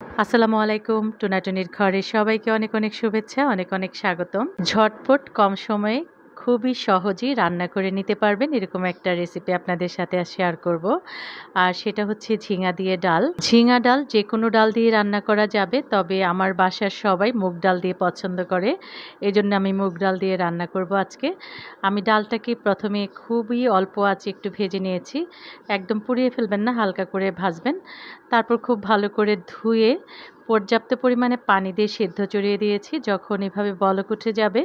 আসসালামু আলাইকুম টুনাটুনির ঘরে সবাইকে অনেক অনেক শুভেচ্ছা অনেক অনেক স্বাগতম। ঝটপট কম সময়ে খুবই সহজেই রান্না করে নিতে পারবেন। এরকম একটা রেসিপি আপনাদের সাথে শেয়ার করব। আর সেটা হচ্ছে ঝিঙা দিয়ে ডাল। ঝিঙা ডাল যে কোনো ডাল দিয়ে রান্না করা যাবে, তবে আমার বাসার সবাই মুগ ডাল দিয়ে পছন্দ করে। এই জন্য আমি মুগ ডাল দিয়ে রান্না করব আজকে। আমি ডালটাকে প্রথমে খুবই অল্প আছে একটু ভেজে নিয়েছি। একদম পুড়িয়ে ফেলবেন না, হালকা করে ভাজবেন। তারপর খুব ভালো করে ধুয়ে পর্যাপ্ত পরিমাণে পানি দিয়ে সেদ্ধ চড়িয়ে দিয়েছি। যখন এভাবে বলক উঠে যাবে,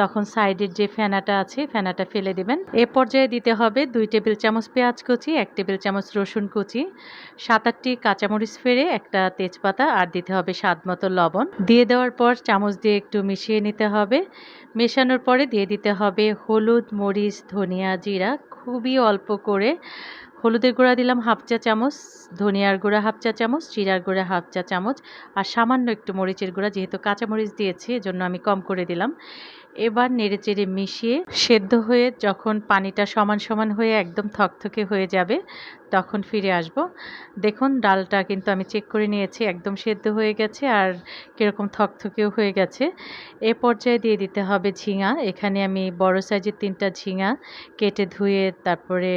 তখন সাইডের যে ফেনাটা আছে, ফেনাটা ফেলে দেবেন। এ পর্যায়ে দিতে হবে দুই টেবিল চামচ পেঁয়াজ কুচি, এক টেবিল চামচ রসুন কুচি সাত আটটি কাঁচামরিচ ফেড়ে একটা তেজপাতা, আর দিতে হবে স্বাদ মতো লবণ। দিয়ে দেওয়ার পর চামচ দিয়ে একটু মিশিয়ে নিতে হবে। মেশানোর পরে দিয়ে দিতে হবে হলুদ, মরিচ, ধনিয়া, জিরা। খুবই অল্প করে হলুদের গুঁড়া দিলাম হাফ চা চামচ, ধনিয়ার গুঁড়া হাফ চা চামচ, জিরার গুঁড়া হাফ চা চামচ, আর সামান্য একটু মরিচের গুঁড়া, যেহেতু কাঁচামরিচ দিয়েছি, এজন্য আমি কম করে দিলাম। এবার নেড়েচেড়ে মিশিয়ে সেদ্ধ হয়ে যখন পানিটা সমান সমান হয়ে একদম থকথকে হয়ে যাবে, তখন ফিরে আসব। দেখুন, ডালটা কিন্তু আমি চেক করে নিয়েছি, একদম সেদ্ধ হয়ে গেছে আর কীরকম থকথকেও হয়ে গেছে। এ পর্যায়ে দিয়ে দিতে হবে ঝিঙা, এখানে আমি বড় সাইজের তিনটা ঝিঙা কেটে ধুয়ে তারপরে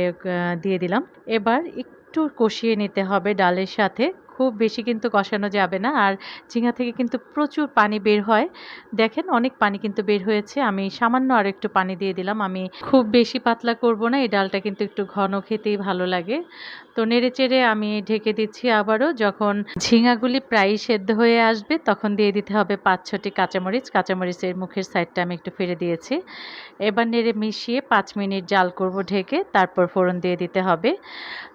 দিয়ে দিলাম। এবার একটু কষিয়ে নিতে হবে ডালের সাথে। খুব বেশি কিন্তু কষানো যাবে না। আর ঝিঙা থেকে কিন্তু প্রচুর পানি বের হয়। দেখেন অনেক পানি কিন্তু বের হয়েছে। আমি সামান্য আর একটু পানি দিয়ে দিলাম। আমি খুব বেশি পাতলা করব না। এই ডালটা কিন্তু একটু ঘন খেতেই ভালো লাগে। তো নেড়ে চেড়ে আমি ঢেকে দিচ্ছি আবারও। যখন ঝিঙাগুলি প্রায় সেদ্ধ হয়ে আসবে, তখন দিয়ে দিতে হবে পাঁচ ছটি কাঁচামরিচ। কাঁচামরিচের মুখের সাইডটা আমি একটু ফিরে দিয়েছি। এবার নেড়ে মিশিয়ে পাঁচ মিনিট জাল করব ঢেকে। তারপর ফোড়ন দিয়ে দিতে হবে।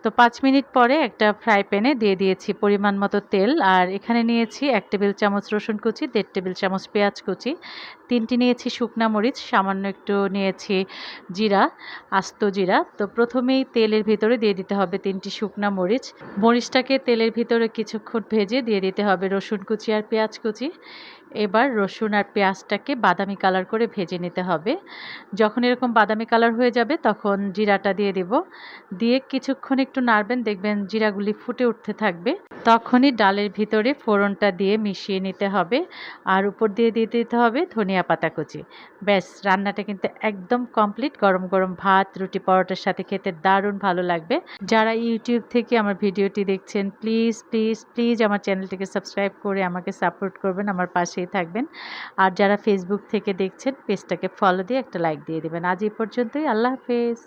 তো পাঁচ মিনিট পরে একটা ফ্রাই প্যানে দিয়ে দিয়েছি পরিমাণ মতো তেল, আর এখানে নিয়েছি এক টেবিল চামচ রসুন কুচি, দেড় টেবিল চামচ পেঁয়াজ কুচি, তিনটি নিয়েছি শুকনা মরিচ, সামান্য একটু নিয়েছি জিরা, আস্ত জিরা। তো প্রথমেই তেলের ভিতরে দিয়ে দিতে হবে তিনটি শুকনা মরিচ। মরিচটাকে তেলের ভিতরে কিছুক্ষণ ভেজে দিয়ে দিতে হবে রসুন কুচি আর পেঁয়াজ কুচি। এবার রসুন আর পেঁয়াজটাকে বাদামি কালার করে ভেজে নিতে হবে। যখন এরকম বাদামি কালার হয়ে যাবে, তখন জিরাটা দিয়ে দেব। দিয়ে কিছুক্ষণ একটু নাড়বেন, দেখবেন জিরাগুলি ফুটে উঠতে থাকবে। তখনই ডালের ভিতরে ফোড়নটা দিয়ে মিশিয়ে নিতে হবে। আর উপর দিয়ে দিয়ে দিতে হবে ধনিয়া পাতা কুচি। ব্যাস, রান্নাটা কিন্তু একদম কমপ্লিট। গরম গরম ভাত, রুটি পরোটার সাথে খেতে দারুণ ভালো লাগবে। যারা ইউটিউব থেকে আমার ভিডিওটি দেখছেন, প্লিজ প্লিজ প্লিজ আমার চ্যানেলটিকে সাবস্ক্রাইব করে আমাকে সাপোর্ট করবেন। আমার পাশেই থাকবেন। আর যারা ফেসবুক থেকে দেখছেন, পেজটাকে ফলো দিয়ে একটা লাইক দিয়ে দেবেন। আজ এই পর্যন্তই। আল্লাহ হাফেজ।